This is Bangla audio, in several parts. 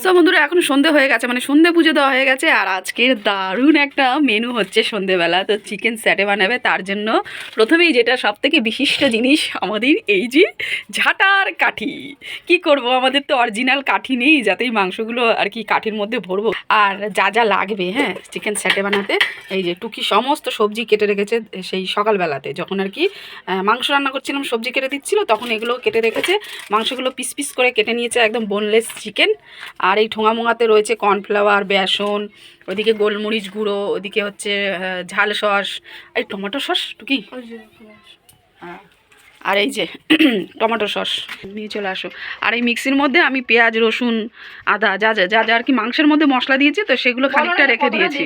সো বন্ধুরা, এখন সন্ধে হয়ে গেছে মানে সন্ধে পুজো দেওয়া হয়ে গেছে, আর আজকের দারুণ একটা মেনু হচ্ছে সন্ধেবেলা। তো চিকেন স্যাটে বানাবে, তার জন্য প্রথমেই যেটা সব থেকে বিশিষ্ট জিনিস আমাদের এই যে ঝাঁটার কাঠি। কি করব, আমাদের তো অরিজিনাল কাঠি নেই যাতে মাংসগুলো আর কি কাঠির মধ্যে ভরবো। আর যা যা লাগবে হ্যাঁ চিকেন স্যাটে বানাতে, এই যে টুকি সমস্ত সবজি কেটে রেখেছে, সেই সকালবেলাতে। যখন আর কি মাংস রান্না করছিলাম, সবজি কেটে দিচ্ছিল, তখন এগুলো কেটে রেখেছে, মাংসগুলো পিস পিস করে কেটে নিয়েছে একদম বোনলেস চিকেন আর এই ঠোঙা মোঙাতে রয়েছে কর্নফ্লাওয়ার বেসন ওদিকে গোলমরিচ গুঁড়ো ওদিকে হচ্ছে ঝাল সস। এই টমেটো সস টুকি হ্যাঁ। আর এই যে টমেটো সস। নিয়ে চলে আসো। আর এই মিক্সির মধ্যে আমি পেঁয়াজ রসুন আদা যা যা যা যা আর কি মাংসের মধ্যে মশলা দিয়েছি তো সেগুলো খানিকটা রেখে দিয়েছি।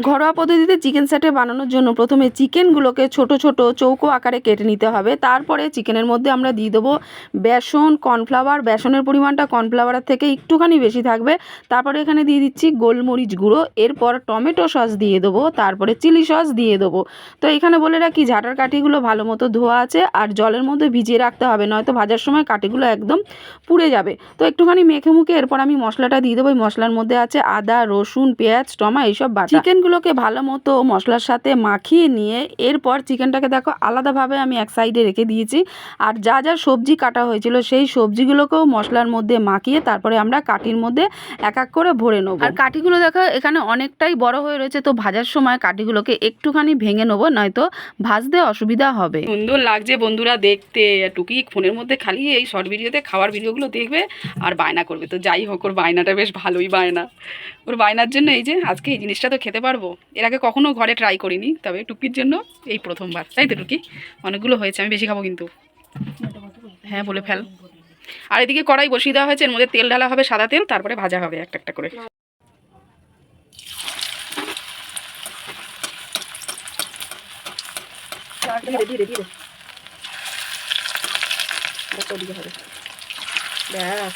ঘরোয়া পদ্ধতিতে চিকেন স্যাটে বানানোর জন্য প্রথমে চিকেনগুলোকে ছোট ছোট চৌকো আকারে কেটে নিতে হবে। তারপরে চিকেনের মধ্যে আমরা দিয়ে দেবো বেসন কর্নফ্লাওয়ার। বেসনের পরিমাণটা কর্নফ্লাওয়ারের থেকে একটুখানি বেশি থাকবে। তারপরে এখানে দিয়ে দিচ্ছি গোলমরিচ গুঁড়ো। এরপর টমেটো সস দিয়ে দেবো। তারপরে চিলি সস দিয়ে দেবো। তো এখানে বলে রাখি ঝাঁটার কাঠিগুলো ভালো মতো ধোয়া আছে আর জলের মধ্যে ভিজিয়ে রাখতে হবে নয়তো ভাজার সময় কাঠিগুলো একদম পুড়ে যাবে। তো একটুখানি মেখে মুখে এরপর আমি মশলাটা দিয়ে দেবো। এই মশলার মধ্যে আছে আদা রসুন পেঁয়াজ টমা এইসব বাটা। চিকেনগুলোকে ভালো মতো মশলার সাথে মাখিয়ে নিয়ে এরপর চিকেনটাকে দেখো আলাদাভাবে আমি এক সাইডে রেখে দিয়েছি। আর যা যা সবজি কাটা হয়েছিল সেই সবজিগুলোকেও মশলার মধ্যে মাখিয়ে তারপরে আমরা কাঠির মধ্যে এক এক করে ভরে নেব। আর কাঠিগুলো দেখো এখানে অনেকটাই বড় হয়ে রয়েছে তো ভাজার সময় কাঠিগুলোকে একটুখানি ভেঙে নেব নয়তো ভাজতে অসুবিধা হবে। সুন্দর লাগছে বন্ধুরা দেখতে, টুকি ফোনের মধ্যে খালি এই শর্ট ভিডিওতে খাওয়ার ভিডিওগুলো দেখবে আর বায়না করবে। তো যাই হোক, ওর বায়নাটা বেশ ভালোই বায়না। ওর বায়নার জন্য এই যে আজকে এই জিনিসটা তো খেতে পারব। এর আগে কখনো ঘরে ট্রাই করিনি, তবে টুকির জন্য এই প্রথমবার। তাই তো, টুকি? অনেকগুলো হয়েছে, আমি বেশি খাব কিন্তু। হ্যাঁ বলে ফেল। আর এদিকে কড়াই বসিয়ে দেওয়া হয়েছে, এর মধ্যে তেল ঢালা হবে সাদা তেল, তারপরে ভাজা হবে একটা একটা করে। ধীরে ধীরে ধীরে কত দিকে হবে। ব্যাস।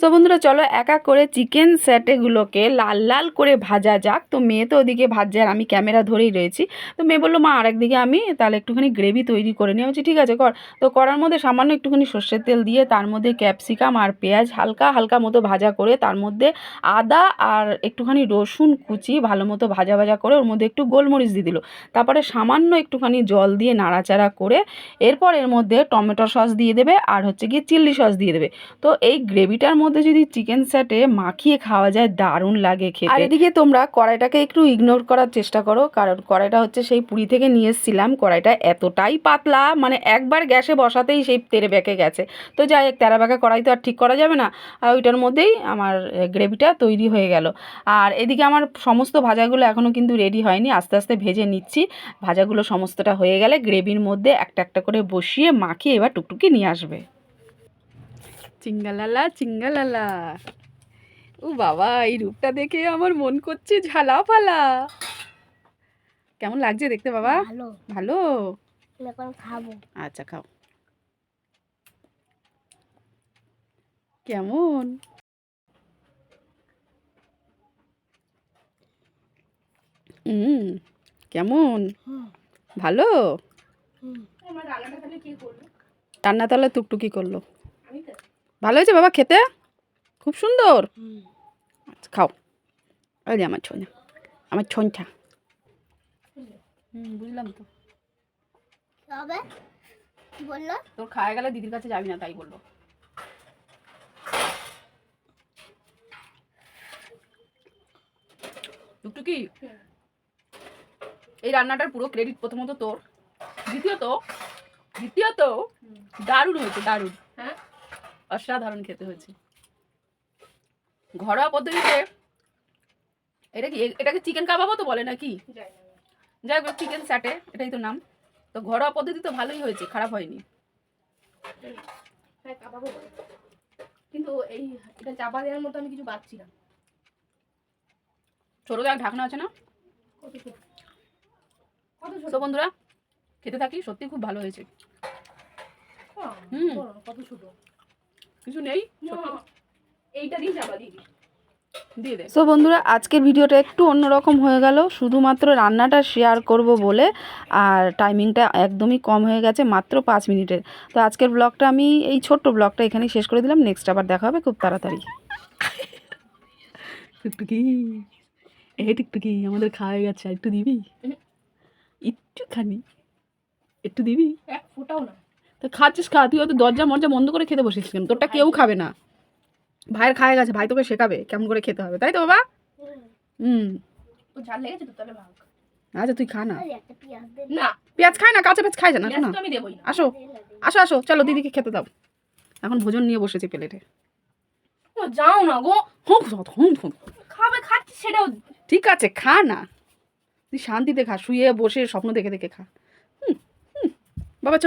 তো বন্ধুরা, চলো এক করে চিকেন স্যাটেগুলোকে লাল লাল করে ভাজা যাক। তো মেয়ে তো ওদিকে ভাজছে আর আমি ক্যামেরা ধরেই রয়েছি। তো মেয়ে বলল, মা, আরেকদিকে আমি তাহলে একটুখানি গ্রেভি তৈরি করে নিয়ে বলছি, ঠিক আছে, কর। তো করার মধ্যে সামান্য একটুখানি সর্ষের তেল দিয়ে তার মধ্যে ক্যাপসিকাম আর পেঁয়াজ হালকা হালকা মতো ভাজা করে তার মধ্যে আদা আর একটুখানি রসুন কুচি ভালো মতো ভাজা ভাজা করে ওর মধ্যে একটু গোলমরিচ দিয়ে দিল। তারপরে সামান্য একটুখানি জল দিয়ে নাড়াচাড়া করে এরপর এর মধ্যে টমেটো সস দিয়ে দেবে আর হচ্ছে গিয়ে চিল্লি সস দিয়ে দেবে। তো এই গ্রেভিটার মধ্যে যদি চিকেন স্যাটে মাখিয়ে খাওয়া যায়, দারুণ লাগে খেতে। আর এদিকে তোমরা কড়াইটাকে একটু ইগনোর করার চেষ্টা করো, কারণ কড়াইটা হচ্ছে সেই পুরী থেকে নিয়ে এসেছিলাম। কড়াইটা এতটাই পাতলা মানে একবার গ্যাসে বসাতেই সেই তেরে বেঁকে গেছে। তো যাই হোক, তেরা বেঁকা কড়াই তো আর ঠিক করা যাবে না। আর ওইটার মধ্যেই আমার গ্রেভিটা তৈরি হয়ে গেল। আর এদিকে আমার সমস্ত ভাজাগুলো এখনও কিন্তু রেডি হয়নি। আস্তে আস্তে ভেজে নিচ্ছি। ভাজাগুলো সমস্তটা হয়ে গেলে গ্রেভির মধ্যে একটা একটা করে বসিয়ে মাখিয়ে এবার টুকটুকি নিয়ে আসবে। চিঙ্গালালা চিঙ্গালালা। ও বাবা এই রূপটা দেখে আমার মন করছে ঝালা ফালা কেমন লাগছে দেখতে বাবা? ভালো। ভালো? খাব। আচ্ছা খাও। কেমন? হুম কেমন? ভালো? হুম। রান্না তাহলে টুকটুকি করল। ভালো হয়েছে বাবা খেতে? খুব সুন্দর। হুম। আচ্ছা খাও। ওই যে আমার ছোঁয়া আমার হুম বুঝলাম তো। বলল তোর খাওয়া গেলে দিদির কাছে যাবি না তাই বলল। টুকটুকি এই রান্নাটার পুরো ক্রেডিট প্রথমত তোর দ্বিতীয়ত দ্বিতীয়ত দারুণ হয়েছে দারুণ। হ্যাঁ? অসাধারণ খেতে হয়েছে। ঘরোয়া পদ্ধতিতে এটা কি এটাকে চিকেন কাবাবও তো বলে নাকি? যাই হোক চিকেন স্যাটে এটাই তো নাম। তো ঘরোয়া পদ্ধতি তো ভালোই হয়েছে খারাপ হয়নি। হ্যাঁ কিন্তু এই এটা চাপা দেওয়ার মতো আমি কিছু পাচ্ছি না। ছোটো দেখ ঢাকনা আছে না? কত ছোট? তো বন্ধুরা খেতে থাকি সত্যি খুব ভালো হয়েছে। হ্যাঁ, হুম। কত ছোট? কিছু নেই? এইটা দিয়ে চাপা দিই দিয়ে দে। সো বন্ধুরা আজকের ভিডিওটা একটু অন্যরকম হয়ে গেল। শুধুমাত্র রান্নাটা শেয়ার করব বলে আর টাইমিংটা একদমই কম হয়ে গেছে মাত্র পাঁচ মিনিটের। তো আজকের ব্লগটা আমি এই ছোট্ট ব্লগটা এখানেই শেষ করে দিলাম। নেক্সট আবার দেখা হবে খুব তাড়াতাড়ি। টুকটুকি এ টুকটুকি আমাদের খাওয়া গেছে। একটু দিবি? একটুখানি। একটু দিবি? এক ফোটাও না। খাচ্ছিস খা তুই হয়তো দরজা মরজা বন্ধ করে খেতে বসেছিস কেন? তোরটা কেউ খাবে না। ভাইয়ের খায় গেছে ভাই তোকে শেখাবে কেমন করে খেতে হবে তাই তো বাবা? হুম। তো ঝাল লেগেছে তো তাহলে ভাগ। আচ্ছা তুই খা না। না। পেঁয়াজ খায় না কাঁচা পেঁয়াজ খায় না না তো না। আসো আসো আসো চলো দিদিকে খেতে দাও। এখন ভোজন নিয়ে বসেছি প্লেটে। ও যাও না গো। হুম হুম হুম খাবে খাচ্ছি সেটাও ঠিক আছে খা না। তুই শান্তিতে খা শুয়ে বসে স্বপ্ন দেখে দেখে খা। হুম হুম। বাবা চ।